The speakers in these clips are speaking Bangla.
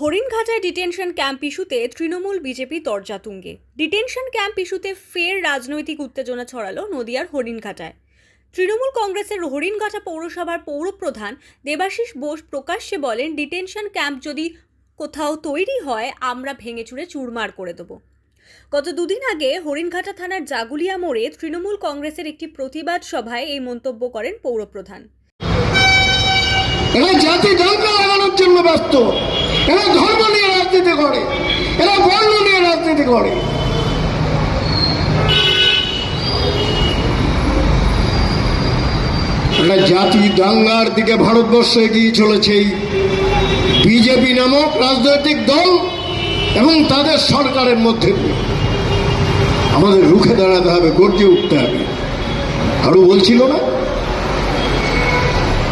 হরিণঘাটায় ডিটেনশন ক্যাম্প ইস্যুতে তৃণমূল বিজেপি দরজা তুঙ্গে ডিটেনশন ক্যাম্প ইস্যুতে ফের রাজনৈতিক উত্তেজনা ছড়ালো নদিয়ার হরিণঘাটায়। তৃণমূল কংগ্রেসের হরিণঘাটা পৌরসভার পৌরপ্রধান দেবাশিস বোস প্রকাশ্যে বলেন, ডিটেনশন ক্যাম্প যদি কোথাও তৈরি হয়, আমরা ভেঙে চুরে চুরমার করে দেব। গত দুদিন আগে হরিণঘাটা থানার জাগুলিয়া মোড়ে তৃণমূল কংগ্রেসের একটি প্রতিবাদ সভায় এই মন্তব্য করেন পৌরপ্রধান। এরা জাতি ধর্ম লাগানোর জন্য ব্যস্ত। এরা ধর্ম নিয়ে রাজনীতি করে। এরা বর্ণ নিয়ে রাজনীতি করে। জাতি দাঙ্গার দিকে ভারতবর্ষ এগিয়ে চলেছে। বিজেপি নামক রাজনৈতিক দল এবং তাদের সরকারের মধ্যে আমাদের রুখে দাঁড়াতে হবে, গর্জে উঠতে হবে। আরও বলছিল না?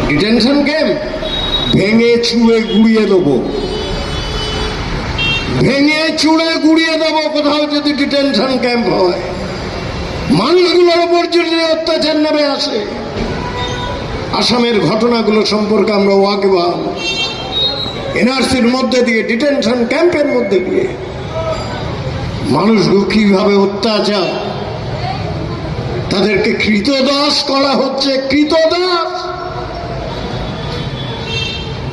ডিটেনশন ক্যাম্প ভেঙে চুড়ে গুড়িয়ে দেবো। ভেঙে চুড়ে গুড়িয়ে দেবো, কোথাও যদি ডিটেনশন ক্যাম্প হয়। মানুষগুলোর ওপর যদি অত্যাচার নেমে আসে, আসামের ঘটনাগুলো সম্পর্কে আমরা ওয়াকিবাল এনআরসির মধ্যে দিয়ে, ডিটেনশন ক্যাম্পের মধ্যে দিয়ে, মানুষগুলো কীভাবে অত্যাচার? তাদেরকে কৃতদাস করা হচ্ছে, কৃতদাস।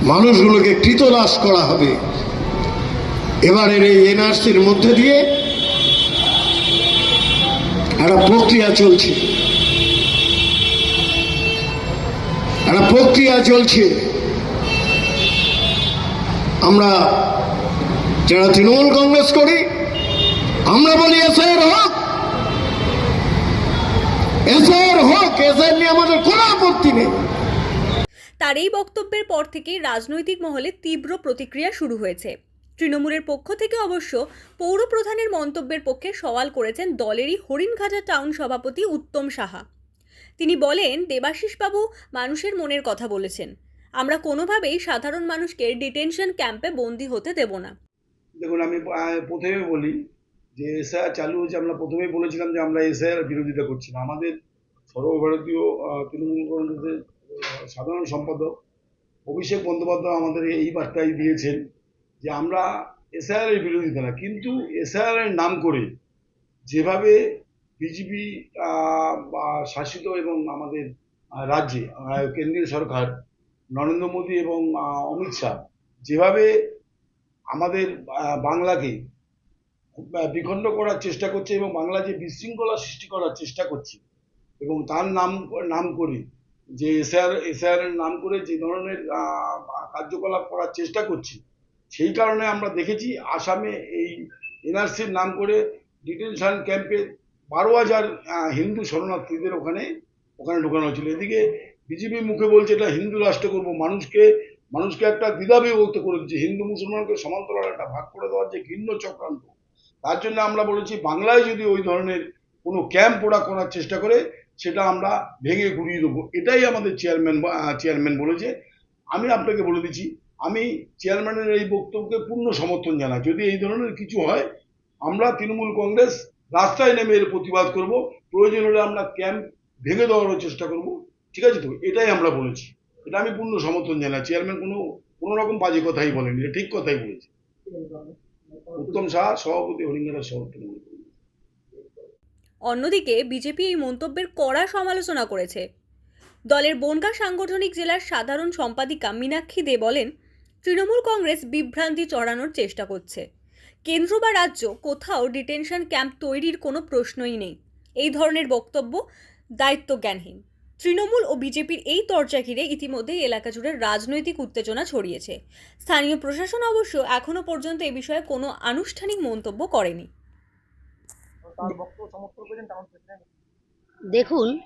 মানুষগুলোকে কৃতদাস করা হবে। এবারের এই এনআরসির মধ্যে দিয়ে একটা প্রক্রিয়া চলছে। একটা প্রক্রিয়া চলছে। আমরা যারা তৃণমূল কংগ্রেস করি, আমরা বলি এসআইয়ের হোক এসআইয়ের হোক এসআইয়ের নিয়ে আমাদের কোনো আপত্তি নেই। তার এই বক্তব্যের পর থেকেই রাজনৈতিক মহলে তীব্র প্রতিক্রিয়া শুরু হয়েছে। তৃণমূলের পক্ষ থেকে অবশ্য পৌর প্রধানের মন্তব্যের পক্ষে সওয়াল করেছেন দলেরই হরিণঘাটা টাউন সভাপতি উত্তম সাহা। তিনি বলেন, দেবাশিসবাবু মানুষের মনের কথা বলেছেন। আমরা কোনোভাবেই সাধারণ মানুষকে ডিটেনশন ক্যাম্পে বন্দি হতে দেব না। দেখুন, আমি প্রথমে বলি যে এসআইআর চালু হয়েছে, আমরা প্রথমেই বলেছিলাম যে আমরা এসআইআর বিরোধিতা করছি না। আমাদের সর্বভারতীয় তৃণমূল কংগ্রেসের সাধারণ সম্পাদক অভিষেক বন্দ্যোপাধ্যায় আমাদের এই বার্তাই দিয়েছেন যে আমরা এসআইআর এর বিরোধিতা না কিন্তু এসআইআর এর নাম করে যেভাবে বিজেপি শাসিত এবং আমাদের রাজ্যে কেন্দ্রীয় সরকার, নরেন্দ্র মোদী এবং অমিত শাহ যেভাবে আমাদের বাংলাকে বিখণ্ড করার চেষ্টা করছে এবং বাংলা যে বিশৃঙ্খলা সৃষ্টি করার চেষ্টা করছে এবং তার নাম নাম করে যে এসআর এসআর এর নাম করে যে ধরনের কার্যকলাপ করার চেষ্টা করছে, সেই কারণে আমরা দেখেছি আসামে এই এনআরসির নাম করে ডিটেনশন ক্যাম্পে বারো হাজার হিন্দু শরণার্থীদের ওখানে ওখানে ঢোকানো হয়েছিল। এদিকে বিজেপি মুখে বলছে এটা হিন্দু রাষ্ট্র করব, মানুষকে মানুষকে একটা দ্বিধাবিভক্ত করে দিচ্ছে। হিন্দু মুসলমানকে সমান্তরাল একটা ভাগ করে দেওয়ার যে ঘৃণ্য চক্রান্ত, তার জন্য আমরা বলেছি বাংলায় যদি ওই ধরনের কোনো ক্যাম্প ওরা করার চেষ্টা করে সেটা আমরা ভেঙে গুড়িয়ে দেবো। এটাই আমাদের চেয়ারম্যান চেয়ারম্যান বলেছে। আমি আপনাকে বলে দিচ্ছি আমি চেয়ারম্যানের এই বক্তব্যকে পূর্ণ সমর্থন জানাই। যদি এই ধরনের কিছু হয় আমরা তৃণমূল কংগ্রেস রাস্তায় নেমে এর প্রতিবাদ করব। প্রয়োজন হলে আমরা ক্যাম্প ভেঙে দেওয়ারও চেষ্টা করব। ঠিক আছে তো? এটাই আমরা বলেছি। এটা আমি পূর্ণ সমর্থন জানাই। চেয়ারম্যান কোনো কোনো রকম বাজে কথাই বলেনি এটা ঠিক কথাই বলেছে। উত্তম শাহ সভাপতি হরিঙ্গার সভাপতি। অন্যদিকে বিজেপি এই মন্তব্যের কড়া সমালোচনা করেছে। দলের বনগাঁ সাংগঠনিক জেলার সাধারণ সম্পাদিকা মীনাক্ষী দে বলেন, তৃণমূল কংগ্রেস বিভ্রান্তি চড়ানোর চেষ্টা করছে। কেন্দ্র বা রাজ্য, কোথাও ডিটেনশন ক্যাম্প তৈরির কোনো প্রশ্নই নেই। এই ধরনের বক্তব্য দায়িত্বজ্ঞানহীন। তৃণমূল ও বিজেপির এই তর্জা ঘিরে ইতিমধ্যেই এলাকা জুড়ে রাজনৈতিক উত্তেজনা ছড়িয়েছে। স্থানীয় প্রশাসন অবশ্য এখনও পর্যন্ত এ বিষয়ে কোনো আনুষ্ঠানিক মন্তব্য করেনি। দেখুন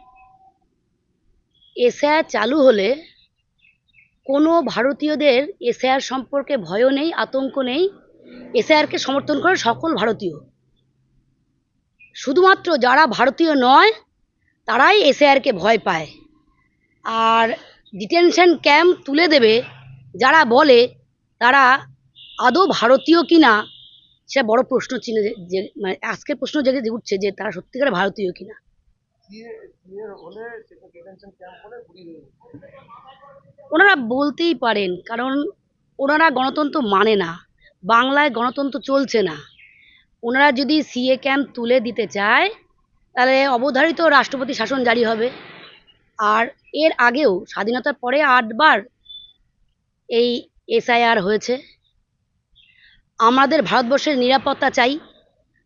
এসআর চালু হলে কোনো ভারতীয়দের এসআর সম্পর্কে ভয়ও নেই, আতঙ্ক নেই। এসআরকে সমর্থন করে সকল ভারতীয়। শুধুমাত্র যারা ভারতীয় নয়, তারাই এসআরকে ভয় পায়। আর ডিটেনশন ক্যাম্প তুলে দেবে, যারা বলে তারা আদৌ ভারতীয় কিনা সেটা বড় প্রশ্ন চিহ্ন যে- মানে আজকের প্রশ্ন জেগে উঠছে যে তারা সত্যিকারে ভারতীয় কিনা। ওনারা বলতেই পারেন কারণ ওনারা গণতন্ত্র মানে না বাংলায় গণতন্ত্র চলছে না। ওনারা যদি সিএ ক্যাম্প তুলে দিতে চায় তাহলে অবধারিত রাষ্ট্রপতি শাসন জারি হবে। আর এর আগেও স্বাধীনতার পরে আটবার এই এসআইআর হয়েছে। আমাদের ভারতবর্ষের নিরাপত্তা চাই,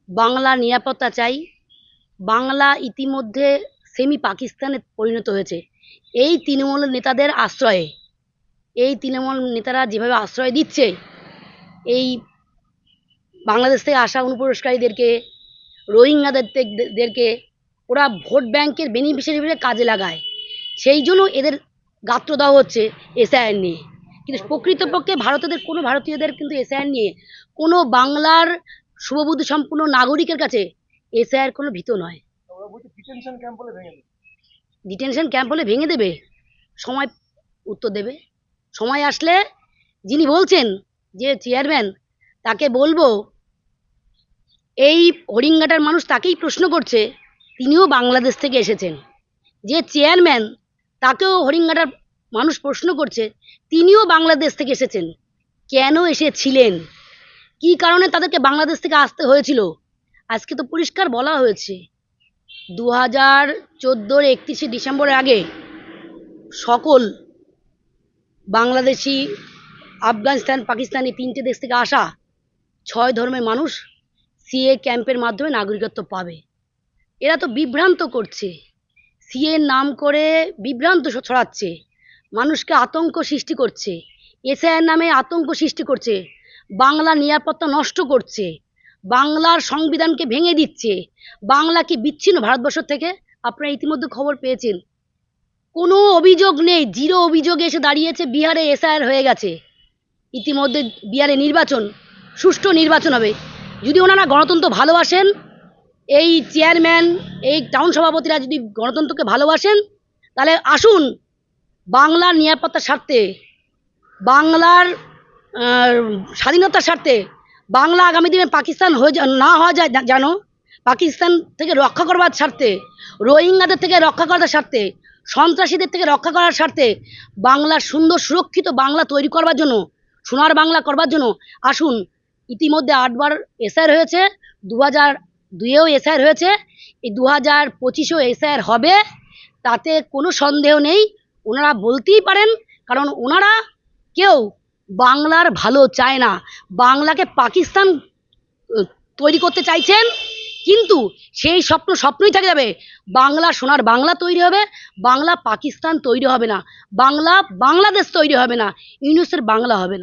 বাংলার নিরাপত্তা চাই। বাংলা ইতিমধ্যে সেমি পাকিস্তানে পরিণত হয়েছে। এই তৃণমূল নেতাদের আশ্রয়ে, এই তৃণমূল নেতারা যেভাবে আশ্রয় দিচ্ছে, এই বাংলাদেশ থেকে আসা অনুপ্রবেশকারীদেরকে রোহিঙ্গাদের ওরা ভোট ব্যাংকের বেনিফিশিয়ারি কাজে লাগায়। সেই জন্য এদের গাত্র দেওয়া হচ্ছে এসআইআর নিয়ে। কিন্তু প্রকৃতপক্ষে ভারতীয়দের কোনো ভারতীয়দের কিন্তু এসআইআর নিয়ে কোনো বাংলার শুভবুদ্ধি সম্পূর্ণ নাগরিকের কাছে এসআইআর কোনো ভীত নয়। ডিটেনশন ক্যাম্প হলে ভেঙে দেবে। সময় উত্তর দেবে। সময় আসলে যিনি বলছেন যে চেয়ারম্যান তাকে বলব এই হরিঙ্গাটার মানুষ তাকেই প্রশ্ন করছে তিনিও বাংলাদেশ থেকে এসেছেন। যে চেয়ারম্যান তাকেও হরিঙ্গাটার মানুষ প্রশ্ন করছে, তিনিও বাংলাদেশ থেকে এসেছেন। কেন এসেছিলেন? কী কারণে তাদেরকে বাংলাদেশ থেকে আসতে হয়েছিল? আজকে তো পরিষ্কার বলা হয়েছে। দু হাজার চোদ্দোর একত্রিশে ডিসেম্বরের আগে সকল বাংলাদেশি, আফগানিস্তান, পাকিস্তানি তিনটে দেশ থেকে আসা ছয় ধর্মের মানুষ সিএ ক্যাম্পের মাধ্যমে নাগরিকত্ব পাবে। এরা তো বিভ্রান্ত করছে। সিএ নাম করে বিভ্রান্ত ছড়াচ্ছে। মানুষকে আতঙ্ক সৃষ্টি করছে। এসআইয়ের নামে আতঙ্ক সৃষ্টি করছে। বাংলা নিরাপত্তা নষ্ট করছে। বাংলার সংবিধানকে ভেঙে দিচ্ছে। বাংলা কি বিচ্ছিন্ন ভারতবর্ষ থেকে? আপনারা ইতিমধ্যে খবর পেয়েছেন। কোনো অভিযোগ নেই। জিরো অভিযোগে এসে দাঁড়িয়েছে বিহারে এসআইআর হয়ে গেছে। ইতিমধ্যে বিহারে নির্বাচন, সুষ্ঠু নির্বাচন হবে। যদি ওনারা গণতন্ত্র ভালোবাসেন, এই চেয়ারম্যান এই টাউন সভাপতিরা যদি গণতন্ত্রকে ভালোবাসেন, তাহলে আসুন বাংলার নিরাপত্তার স্বার্থে, বাংলার স্বাধীনতার স্বার্থে বাংলা আগামী দিনে পাকিস্তান হয়ে না হওয়া যায় জানো পাকিস্তান থেকে রক্ষা করবার স্বার্থে, রোহিঙ্গাদের থেকে রক্ষা করার স্বার্থে, সন্ত্রাসীদের থেকে রক্ষা করার স্বার্থে বাংলার সুন্দর সুরক্ষিত বাংলা তৈরি করবার জন্য, সোনার বাংলা করবার জন্য আসুন। ইতিমধ্যে আটবার এসআর হয়েছে দু হাজার দুইয়েও এসআর হয়েছে, এই দু হাজার পঁচিশেও এসআর হবে, তাতে কোনো সন্দেহ নেই। ওনারা বলতেই পারেন, কারণ ওনারা কেউ বাংলার ভালো চায় না। বাংলাকে পাকিস্তান তৈরি করতে চাইছেন, কিন্তু সেই স্বপ্ন, স্বপ্নই থেকে যাবে। বাংলা সোনার বাংলা তৈরি হবে, বাংলা পাকিস্তান তৈরি হবে না। বাংলা বাংলাদেশ তৈরি হবে না, ইউনুসের বাংলা হবে না।